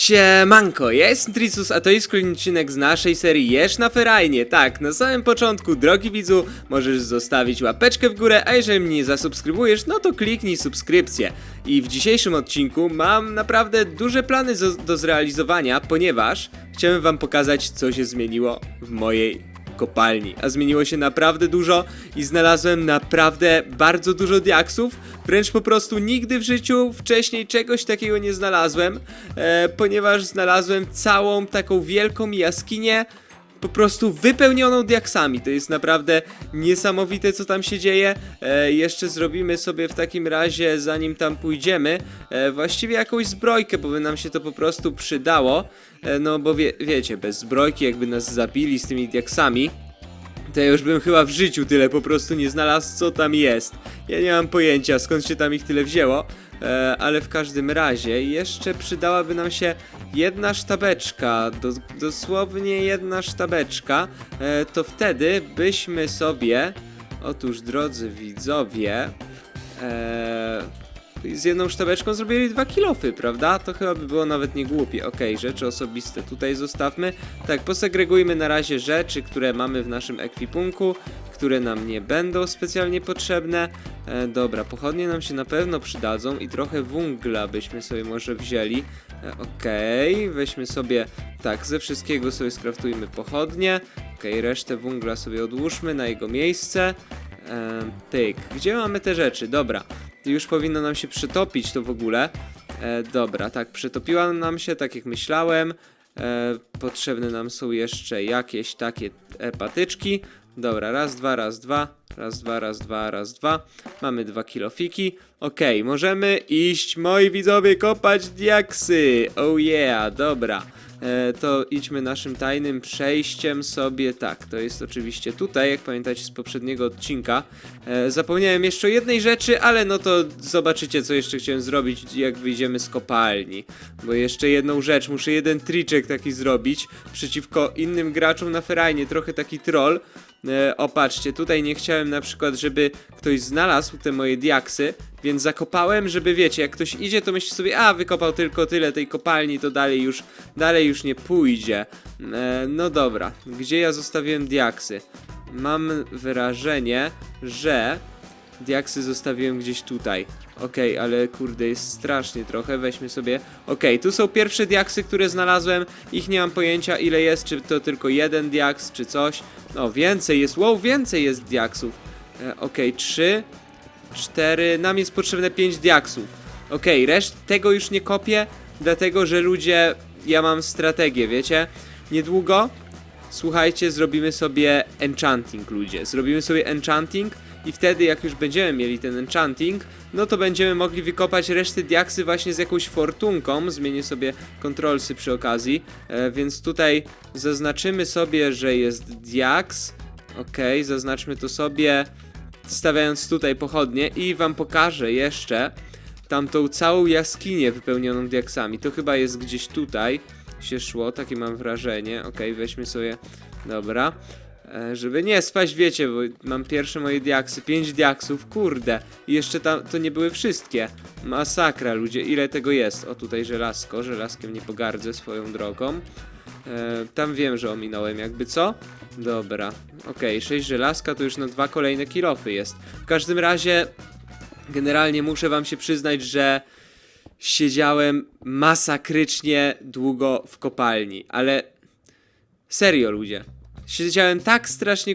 Siemanko, ja jestem Tricus, a to jest kolejny odcinek z naszej serii Jesz na Ferajnie. Tak, na samym początku, drogi widzu, możesz zostawić łapeczkę w górę, a jeżeli mnie nie zasubskrybujesz, no to kliknij subskrypcję. I w dzisiejszym odcinku mam naprawdę duże plany do zrealizowania, ponieważ chciałem wam pokazać, co się zmieniło w mojej kopalni, a zmieniło się naprawdę dużo i znalazłem naprawdę bardzo dużo diaksów, wręcz po prostu nigdy w życiu wcześniej czegoś takiego nie znalazłem, e, ponieważ znalazłem całą taką wielką jaskinię po prostu wypełnioną diaksami. To jest naprawdę niesamowite, co tam się dzieje. E, jeszcze zrobimy sobie w takim razie, zanim tam pójdziemy, e, właściwie jakąś zbrojkę, bo by nam się to po prostu przydało. E, no bo wie, wiecie, bez zbrojki jakby nas zabili z tymi diaksami, to ja już bym chyba w życiu tyle po prostu nie znalazł, co tam jest. Ja nie mam pojęcia, skąd się tam ich tyle wzięło, e, ale w każdym razie jeszcze przydałaby nam się jedna sztabeczka, dos dosłownie jedna sztabeczka, e, to wtedy byśmy sobie, otóż drodzy widzowie, e, z jedną sztabeczką zrobili dwa kilofy, prawda? To chyba by było nawet nie głupie. Okej, rzeczy osobiste tutaj zostawmy. Tak, posegregujmy na razie rzeczy, które mamy w naszym ekwipunku, które nam nie będą specjalnie potrzebne. E, dobra, pochodnie nam się na pewno przydadzą i trochę węgla byśmy sobie może wzięli. E, Okej, weźmy sobie, tak, ze wszystkiego sobie skraftujmy pochodnie. Okej, resztę węgla sobie odłóżmy na jego miejsce. E, pyk, gdzie mamy te rzeczy? Dobra, już powinno nam się przytopić to w ogóle. E, dobra, tak, przytopiła nam się, tak jak myślałem. E, potrzebne nam są jeszcze jakieś takie e, patyczki. Dobra, raz, dwa, raz, dwa, raz, dwa, raz, dwa, raz, dwa. Mamy dwa kilofiki. Okej, możemy iść, moi widzowie, kopać diaksy. Oh yeah, dobra. E, to idźmy naszym tajnym przejściem sobie. Tak, to jest oczywiście tutaj, jak pamiętacie z poprzedniego odcinka. E, zapomniałem jeszcze o jednej rzeczy, ale no to zobaczycie, co jeszcze chciałem zrobić, jak wyjdziemy z kopalni. Bo jeszcze jedną rzecz, muszę jeden triczek taki zrobić przeciwko innym graczom na ferajnie, trochę taki troll. E, opatrzcie, tutaj nie chciałem na przykład, żeby ktoś znalazł te moje diaksy, więc zakopałem, żeby wiecie, jak ktoś idzie, to myśli sobie, a wykopał tylko tyle tej kopalni, to dalej już, dalej już nie pójdzie. E, no dobra, gdzie ja zostawiłem diaksy? Mam wrażenie, że diaksy zostawiłem gdzieś tutaj. Okej, ale kurde, jest strasznie trochę, weźmy sobie... Okej, tu są pierwsze diaksy, które znalazłem, ich nie mam pojęcia ile jest, czy to tylko jeden diaks, czy coś. No, więcej jest, wow, więcej jest diaksów. E, Okej, trzy, cztery, nam jest potrzebne pięć diaksów. Okej, reszt tego już nie kopię, dlatego że ludzie, ja mam strategię, wiecie? Niedługo, słuchajcie, zrobimy sobie enchanting, ludzie. Zrobimy sobie enchanting i wtedy, jak już będziemy mieli ten enchanting, no to będziemy mogli wykopać reszty diaksy właśnie z jakąś fortunką. Zmienię sobie kontrolsy przy okazji, e, więc tutaj zaznaczymy sobie, że jest diaks. Okej, zaznaczmy to sobie, stawiając tutaj pochodnie i wam pokażę jeszcze tamtą całą jaskinię wypełnioną diaksami. To chyba jest gdzieś tutaj się szło, takie mam wrażenie. Okej, weźmy sobie, dobra. E, żeby nie spaść, wiecie, bo mam pierwsze moje diaksy, 5 diaksów, kurde. I jeszcze tam, to nie były wszystkie. Masakra, ludzie, ile tego jest? O, tutaj żelazko, żelazkiem nie pogardzę swoją drogą. E, tam wiem, że ominąłem, jakby co? Dobra, okej, 6 żelazka to już na dwa kolejne kilofy jest. W każdym razie, generalnie muszę wam się przyznać, że siedziałem masakrycznie długo w kopalni, ale serio ludzie. Siedziałem tak strasznie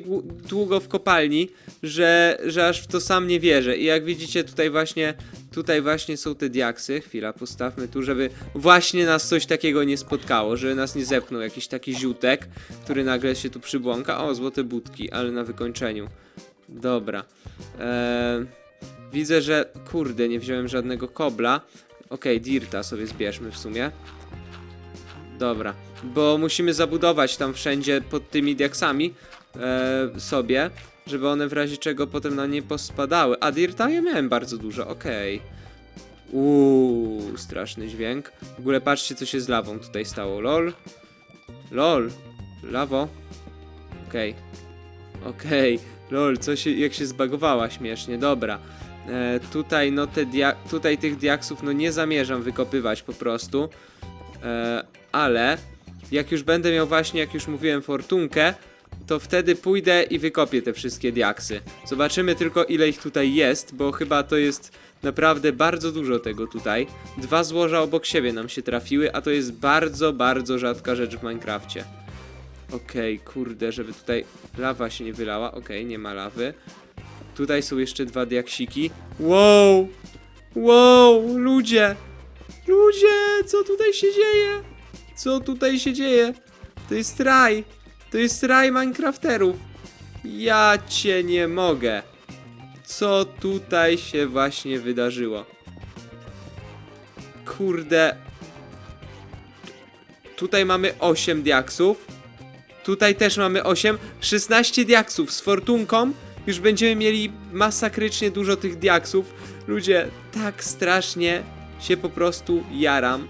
długo w kopalni, że, że aż w to sam nie wierzę. I jak widzicie tutaj właśnie, tutaj właśnie są te diaksy. Chwila, postawmy tu, żeby właśnie nas coś takiego nie spotkało, żeby nas nie zepchnął jakiś taki ziutek, który nagle się tu przybłąka. O, złote budki, ale na wykończeniu. Dobra. Eee, widzę, że kurde, nie wziąłem żadnego kobla. Okej, dirta sobie zbierzmy w sumie. Dobra, bo musimy zabudować tam wszędzie pod tymi diaksami e, sobie, żeby one w razie czego potem na nie pospadały. A dirta miałem bardzo dużo, okej. Uuu, straszny dźwięk. W ogóle patrzcie, co się z lawą tutaj stało. LOL. LOL. Lawo. Okej. Okej. LOL, co się, jak się zbagowała śmiesznie. Dobra. E, tutaj, no te dia tutaj tych diaksów, no nie zamierzam wykopywać po prostu. E, ale jak już będę miał właśnie, jak już mówiłem, fortunkę, to wtedy pójdę i wykopię te wszystkie diaksy. Zobaczymy tylko ile ich tutaj jest, bo chyba to jest naprawdę bardzo dużo tego tutaj. Dwa złoża obok siebie nam się trafiły, a to jest bardzo, bardzo rzadka rzecz w Minecrafcie. Okej, kurde, żeby tutaj lawa się nie wylała. Okej, nie ma lawy. Tutaj są jeszcze dwa diaksiki. Wow! Wow, ludzie! Ludzie, co tutaj się dzieje? Co tutaj się dzieje? To jest raj! To jest raj Minecrafterów! Ja cię nie mogę! Co tutaj się właśnie wydarzyło? Kurde. Tutaj mamy 8 diaksów. Tutaj też mamy 8. 16 diaksów z fortunką. Już będziemy mieli masakrycznie dużo tych diaksów. Ludzie, tak strasznie się po prostu jaram,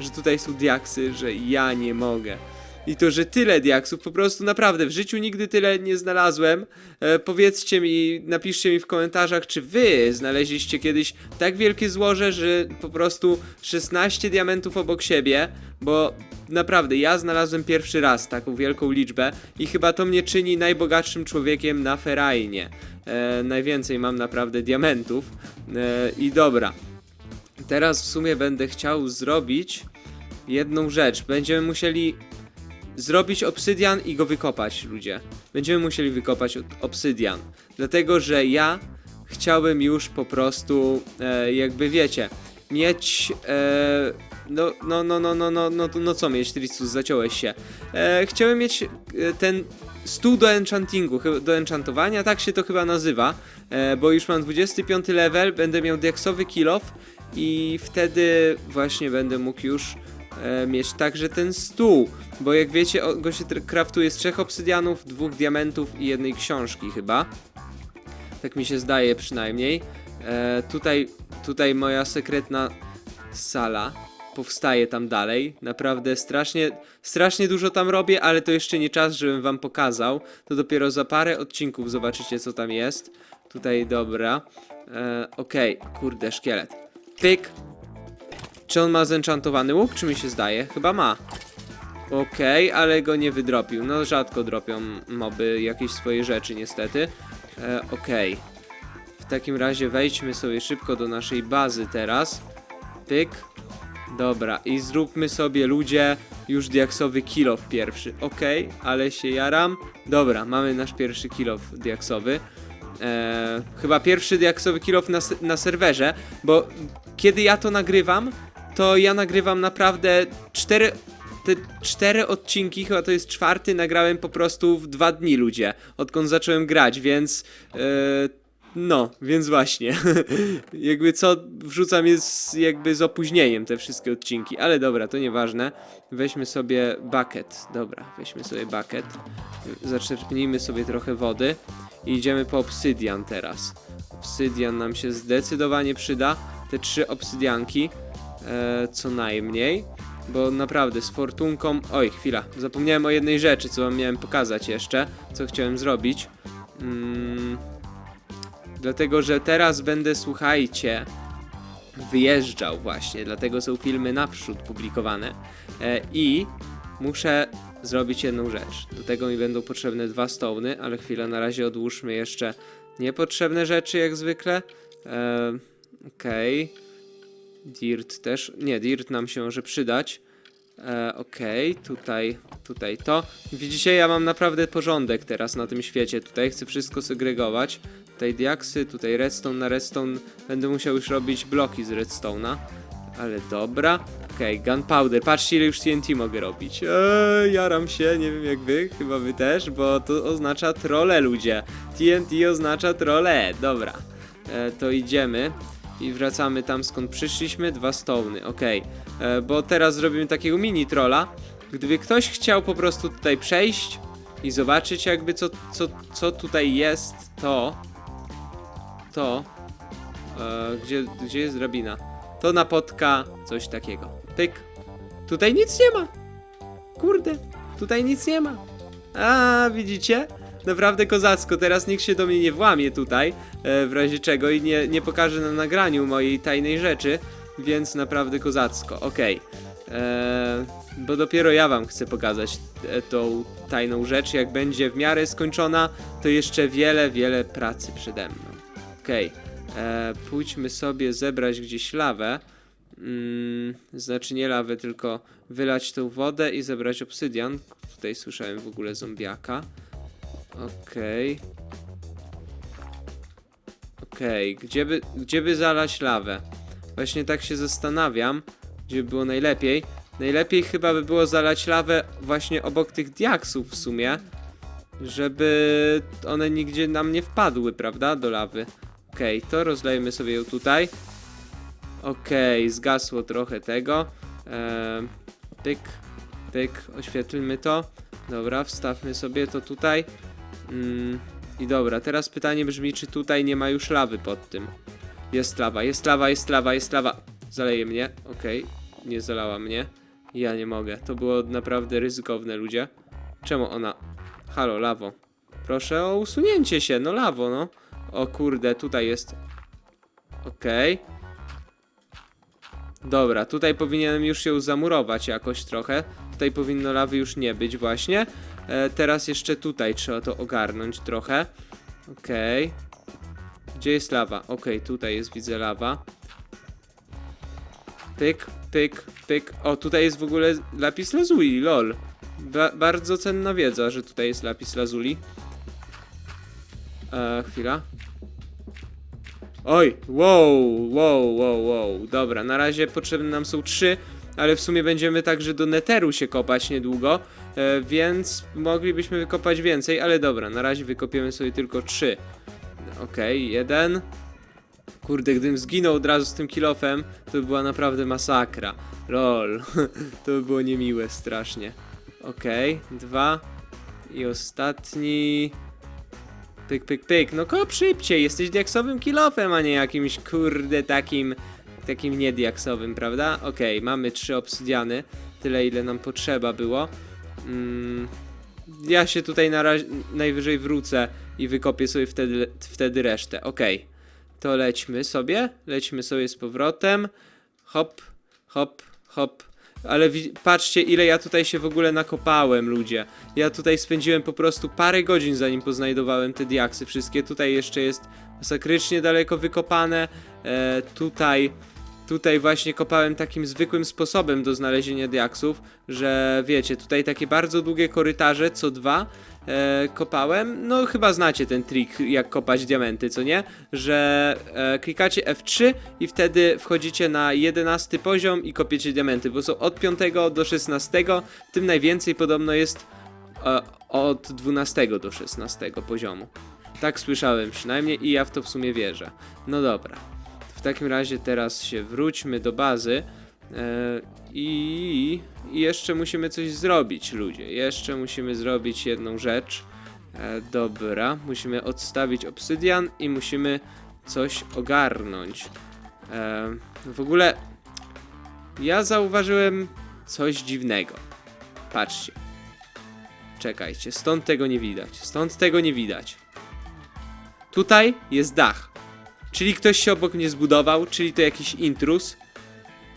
że tutaj są diaksy, że ja nie mogę. I to, że tyle diaksów, po prostu naprawdę w życiu nigdy tyle nie znalazłem. E, powiedzcie mi, napiszcie mi w komentarzach, czy wy znaleźliście kiedyś tak wielkie złoże, że po prostu 16 diamentów obok siebie, bo naprawdę ja znalazłem pierwszy raz taką wielką liczbę i chyba to mnie czyni najbogatszym człowiekiem na ferajnie. E, najwięcej mam naprawdę diamentów. E, I dobra, teraz w sumie będę chciał zrobić jedną rzecz. Będziemy musieli zrobić obsydian i go wykopać, ludzie. Będziemy musieli wykopać obsydian. Dlatego, że ja chciałbym już po prostu, e, jakby wiecie, mieć. E, no, no, no, no, no, no, no, no co mieć, Tricus, zaciąłeś się. E, chciałem mieć e, ten stół do enchantingu, do enchantowania, tak się to chyba nazywa, e, bo już mam 25 level, będę miał diaksowy kill off i wtedy właśnie będę mógł już e, mieć także ten stół, bo jak wiecie, go się kraftuje z trzech obsydianów, dwóch diamentów i jednej książki chyba. Tak mi się zdaje przynajmniej. E, tutaj, tutaj moja sekretna sala powstaje tam dalej. Naprawdę strasznie, strasznie dużo tam robię, ale to jeszcze nie czas, żebym wam pokazał. To dopiero za parę odcinków zobaczycie, co tam jest. Tutaj, dobra. E, Okej, kurde, szkielet. Pyk. Czy on ma zenchantowany łuk, czy mi się zdaje? Chyba ma. Okej, ale go nie wydropił. No rzadko dropią moby jakieś swoje rzeczy niestety. E, Okej. W takim razie wejdźmy sobie szybko do naszej bazy teraz. Pyk. Dobra, i zróbmy sobie ludzie już diaksowy kilof pierwszy. Okej, ale się jaram. Dobra, mamy nasz pierwszy kilof diaksowy. E, chyba pierwszy diaksowy kilof na, na serwerze, bo kiedy ja to nagrywam, to ja nagrywam naprawdę cztery te cztery odcinki, chyba to jest czwarty, nagrałem po prostu w dwa dni ludzie, odkąd zacząłem grać, więc e, no, więc właśnie, jakby co wrzucam jest jakby z opóźnieniem te wszystkie odcinki, ale dobra, to nieważne, weźmy sobie bucket, dobra, weźmy sobie bucket, zaczerpnijmy sobie trochę wody idziemy po obsydian teraz. Obsydian nam się zdecydowanie przyda, te trzy obsydianki, e, co najmniej. Bo naprawdę z fortunką. Oj, chwila. Zapomniałem o jednej rzeczy, co wam miałem pokazać jeszcze. Co chciałem zrobić. Mm, dlatego, że teraz będę, słuchajcie, wyjeżdżał właśnie. Dlatego są filmy naprzód publikowane. E, I muszę zrobić jedną rzecz. Do tego mi będą potrzebne dwa stołny, ale chwilę na razie odłóżmy jeszcze niepotrzebne rzeczy, jak zwykle. E, Okej. Dirt też. Nie, dirt nam się może przydać. E, Okej, tutaj, tutaj to. Widzicie, ja mam naprawdę porządek teraz na tym świecie. Tutaj chcę wszystko segregować. Tutaj diaksy, tutaj redstone na redstone. Będę musiał już robić bloki z redstone'a. Ale dobra. Okej, gunpowder. Patrzcie, ile już TNT mogę robić. Eee, jaram się, nie wiem jak wy, chyba wy też, bo to oznacza trole, ludzie. TNT oznacza trole. Dobra, e, to idziemy i wracamy tam skąd przyszliśmy. Dwa stołny, okej. E, Bo teraz zrobimy takiego mini trolla. Gdyby ktoś chciał po prostu tutaj przejść i zobaczyć jakby co, co, co tutaj jest, to... To... E, gdzie, gdzie jest drabina? To napotka coś takiego. Tyk. Tutaj nic nie ma. Kurde, tutaj nic nie ma. A, widzicie? Naprawdę kozacko, teraz nikt się do mnie nie włamie tutaj, e, w razie czego i nie, nie pokaże na nagraniu mojej tajnej rzeczy, więc naprawdę kozacko, okej. E, bo dopiero ja wam chcę pokazać e, tą tajną rzecz. Jak będzie w miarę skończona, to jeszcze wiele, wiele pracy przede mną. Okej, e, pójdźmy sobie zebrać gdzieś lawę. Mm, znaczy nie lawę, tylko wylać tą wodę i zebrać obsydian. Tutaj słyszałem w ogóle zombiaka. Okej. Okej, gdzie, by, gdzie by zalać lawę? Właśnie tak się zastanawiam, gdzie by było najlepiej. Najlepiej chyba by było zalać lawę właśnie obok tych diaksów w sumie, żeby one nigdzie nam nie wpadły, prawda, do lawy. Okej, to rozlejmy sobie ją tutaj. Okej, zgasło trochę tego. Ehm, pyk, pyk, oświetlmy to. Dobra, wstawmy sobie to tutaj. Mm, I dobra, teraz pytanie brzmi, czy tutaj nie ma już lawy pod tym. Jest lawa, jest lawa, jest lawa, jest lawa. Zaleje mnie, okej, nie zalała mnie. Ja nie mogę, to było naprawdę ryzykowne, ludzie. Czemu ona... Halo, lawo. Proszę o usunięcie się, no lawo, no. O kurde, tutaj jest... Okej. Dobra, tutaj powinienem już ją zamurować jakoś trochę. Tutaj powinno lawy już nie być właśnie. E, teraz jeszcze tutaj trzeba to ogarnąć trochę. Okej. Gdzie jest lawa? Okej, tutaj jest, widzę lawa. Pyk, pyk, pyk. O, tutaj jest w ogóle lapis lazuli, lol. Ba bardzo cenna wiedza, że tutaj jest lapis lazuli. E, chwila. Oj, wow, wow, wow, wow. Dobra, na razie potrzebne nam są trzy, ale w sumie będziemy także do neteru się kopać niedługo, e, więc moglibyśmy wykopać więcej, ale dobra, na razie wykopiemy sobie tylko trzy. Okej, jeden. Kurde, gdybym zginął od razu z tym kilofem, to by była naprawdę masakra. Lol, to by było niemiłe strasznie. Okej, dwa. I ostatni. Pyk, pyk, pyk. No kop szybciej, jesteś diaksowym kilofem, a nie jakimś kurde takim, takim niediaksowym, prawda? Okej, mamy trzy obsydiany, tyle ile nam potrzeba było. Mm, ja się tutaj na najwyżej wrócę i wykopię sobie wtedy, wtedy resztę. Okej, to lećmy sobie, lećmy sobie z powrotem. Hop, hop, hop. Ale patrzcie, ile ja tutaj się w ogóle nakopałem, ludzie. Ja tutaj spędziłem po prostu parę godzin, zanim poznajdowałem te diaksy. Wszystkie tutaj jeszcze jest masakrycznie daleko wykopane. E, tutaj, tutaj właśnie kopałem takim zwykłym sposobem do znalezienia diaksów, że wiecie, tutaj takie bardzo długie korytarze, co dwa e, kopałem. No chyba znacie ten trik, jak kopać diamenty, co nie? Że e, klikacie F3 i wtedy wchodzicie na 11 poziom i kopiecie diamenty, bo są od 5 do 16, tym najwięcej podobno jest e, od 12 do 16 poziomu. Tak słyszałem przynajmniej i ja w to w sumie wierzę. No dobra. W takim razie teraz się wróćmy do bazy. E, I, jeszcze musimy coś zrobić, ludzie. Jeszcze musimy zrobić jedną rzecz. E, dobra, musimy odstawić obsydian i musimy coś ogarnąć. E, w ogóle ja zauważyłem coś dziwnego. Patrzcie. Czekajcie, stąd tego nie widać. Stąd tego nie widać. Tutaj jest dach. Czyli ktoś się obok mnie zbudował, czyli to jakiś intruz.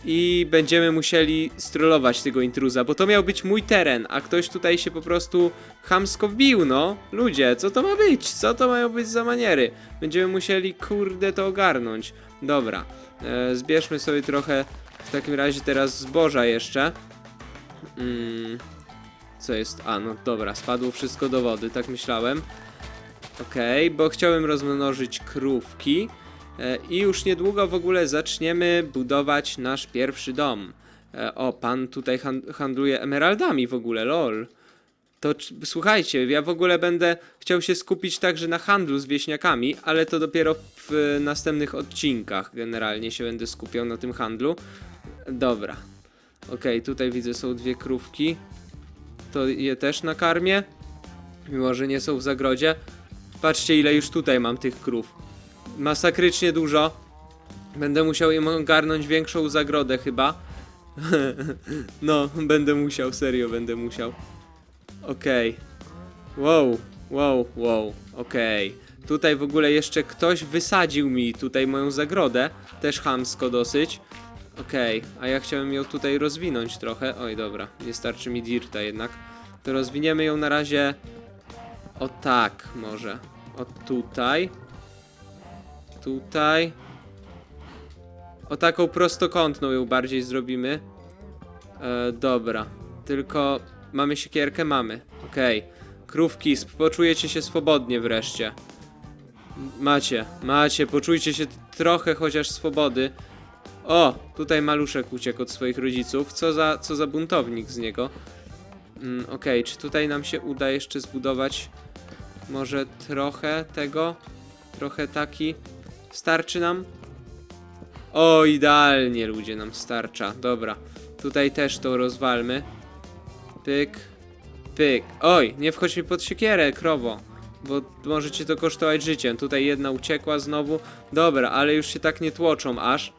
I będziemy musieli strollować tego intruza, bo to miał być mój teren, a ktoś tutaj się po prostu chamsko wbił, no. Ludzie, co to ma być? Co to mają być za maniery? Będziemy musieli, kurde, to ogarnąć. Dobra, e, zbierzmy sobie trochę w takim razie teraz zboża jeszcze. Mm, co jest? A, no dobra, spadło wszystko do wody, tak myślałem. Okej, bo chciałem rozmnożyć krówki. E, I już niedługo w ogóle zaczniemy budować nasz pierwszy dom. E, O, pan tutaj han- handluje emeraldami w ogóle, lol. To słuchajcie, ja w ogóle będę chciał się skupić także na handlu z wieśniakami, ale to dopiero w następnych odcinkach generalnie się będę skupiał na tym handlu. Dobra. Okej, tutaj widzę są dwie krówki. To je też nakarmię. Mimo, że nie są w zagrodzie. Patrzcie ile już tutaj mam tych krów masakrycznie dużo. Będę musiał im ogarnąć większą zagrodę chyba. no, będę musiał, serio będę musiał. Okej. Wow, wow, wow, okej. Tutaj w ogóle jeszcze ktoś wysadził mi tutaj moją zagrodę, też chamsko dosyć. Okej, a ja chciałem ją tutaj rozwinąć trochę. Oj, dobra, nie starczy mi dirta jednak. To rozwiniemy ją na razie o tak może. O tutaj. Tutaj. O taką prostokątną ją bardziej zrobimy. E, dobra. Tylko mamy siekierkę? Mamy. Okej. Krówki, sp- poczujecie się swobodnie wreszcie. Macie, macie, poczujcie się trochę chociaż swobody. O, tutaj maluszek uciekł od swoich rodziców. Co za, co za buntownik z niego. Mm, Okej, czy tutaj nam się uda jeszcze zbudować może trochę tego? Trochę taki. Starczy nam? O, idealnie ludzie nam starcza. Dobra. Tutaj też to rozwalmy. Pyk. Pyk. Oj, nie wchodź mi pod siekierę, krowo. Bo może cię to kosztować życiem. Tutaj jedna uciekła znowu. Dobra, ale już się tak nie tłoczą aż.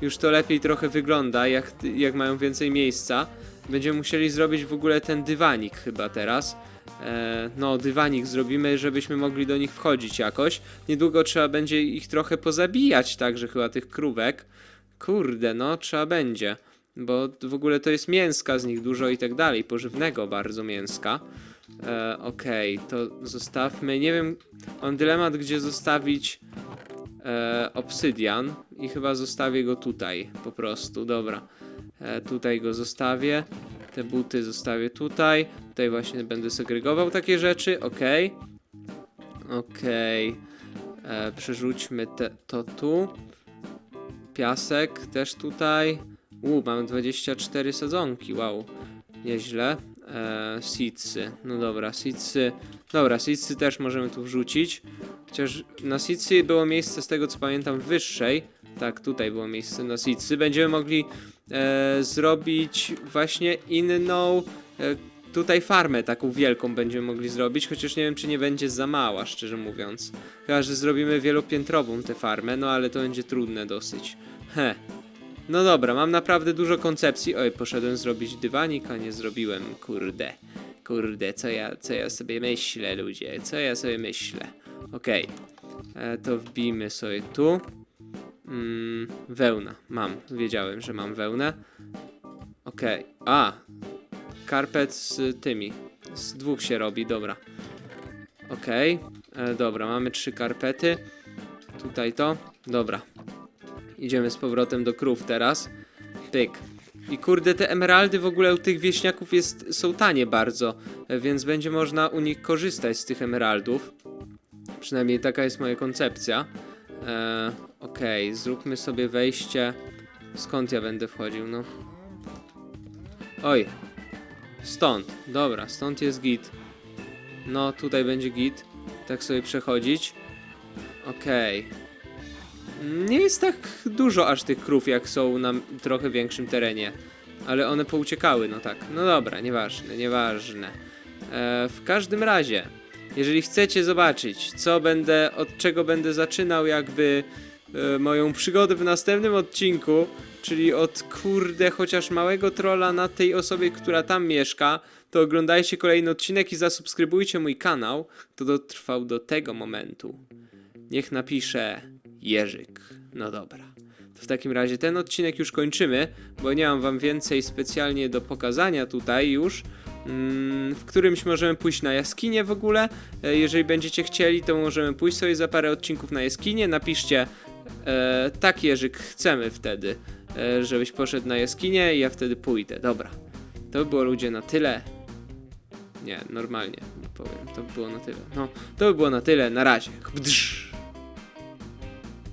Już to lepiej trochę wygląda, jak, jak mają więcej miejsca. Będziemy musieli zrobić w ogóle ten dywanik chyba teraz. E, no, dywanik zrobimy, żebyśmy mogli do nich wchodzić jakoś. Niedługo trzeba będzie ich trochę pozabijać, także chyba tych krówek. Kurde, no, trzeba będzie. Bo w ogóle to jest mięska z nich dużo i tak dalej. Pożywnego bardzo mięska. E, Okej, to zostawmy. Nie wiem, mam dylemat, gdzie zostawić e, obsydian i chyba zostawię go tutaj po prostu. Dobra. E, tutaj go zostawię. Te buty zostawię tutaj. Tutaj właśnie będę segregował takie rzeczy. Okej. Okej. E, Przerzućmy te, to tu. Piasek też tutaj. U, mamy 24 sadzonki. Wow. Nieźle. E. No dobra, seedsy. Dobra, seedsy też możemy tu wrzucić. Chociaż na seedsy było miejsce, z tego co pamiętam, wyższej. Tak, tutaj było miejsce na seedsy. Będziemy mogli e, zrobić właśnie inną. E, tutaj farmę taką wielką będziemy mogli zrobić, chociaż nie wiem, czy nie będzie za mała, szczerze mówiąc. Chyba, że zrobimy wielopiętrową tę farmę, no ale to będzie trudne dosyć. He. No dobra, mam naprawdę dużo koncepcji. Oj, poszedłem zrobić dywanik, a nie zrobiłem. Kurde. Kurde, co ja, co ja sobie myślę, ludzie? Co ja sobie myślę? Okej. E, To wbijmy sobie tu. Mm, wełna. Mam. Wiedziałem, że mam wełnę. Okej. A. Karpet z tymi. Z dwóch się robi, dobra. Okej. E, Dobra, mamy trzy karpety. Tutaj to. Dobra. Idziemy z powrotem do krów teraz. Pyk. I kurde, te emeraldy w ogóle u tych wieśniaków jest, są tanie bardzo, e, więc będzie można u nich korzystać z tych emeraldów. Przynajmniej taka jest moja koncepcja. E, Okej, zróbmy sobie wejście. Skąd ja będę wchodził, no? Oj. Stąd. Dobra, stąd jest git. No, tutaj będzie git. Tak sobie przechodzić. Okej. Nie jest tak dużo aż tych krów, jak są na trochę większym terenie. Ale one pouciekały, no tak. No dobra, nieważne, nieważne. E, w każdym razie, jeżeli chcecie zobaczyć, co będę, od czego będę zaczynał jakby e, moją przygodę w następnym odcinku, czyli od kurde chociaż małego trolla na tej osobie, która tam mieszka, to oglądajcie kolejny odcinek i zasubskrybujcie mój kanał, kto dotrwał do tego momentu. Niech napisze Jerzyk. No dobra. To w takim razie ten odcinek już kończymy, bo nie mam wam więcej specjalnie do pokazania tutaj już. Mm, W którymś możemy pójść na jaskinię w ogóle. E, Jeżeli będziecie chcieli, to możemy pójść sobie za parę odcinków na jaskinię. Napiszcie e, tak Jerzyk, chcemy wtedy, e, żebyś poszedł na jaskinię i ja wtedy pójdę. Dobra. To by było ludzie na tyle. Nie, normalnie nie powiem. To by było na tyle. No, to by było na tyle. Na razie. Bdrz.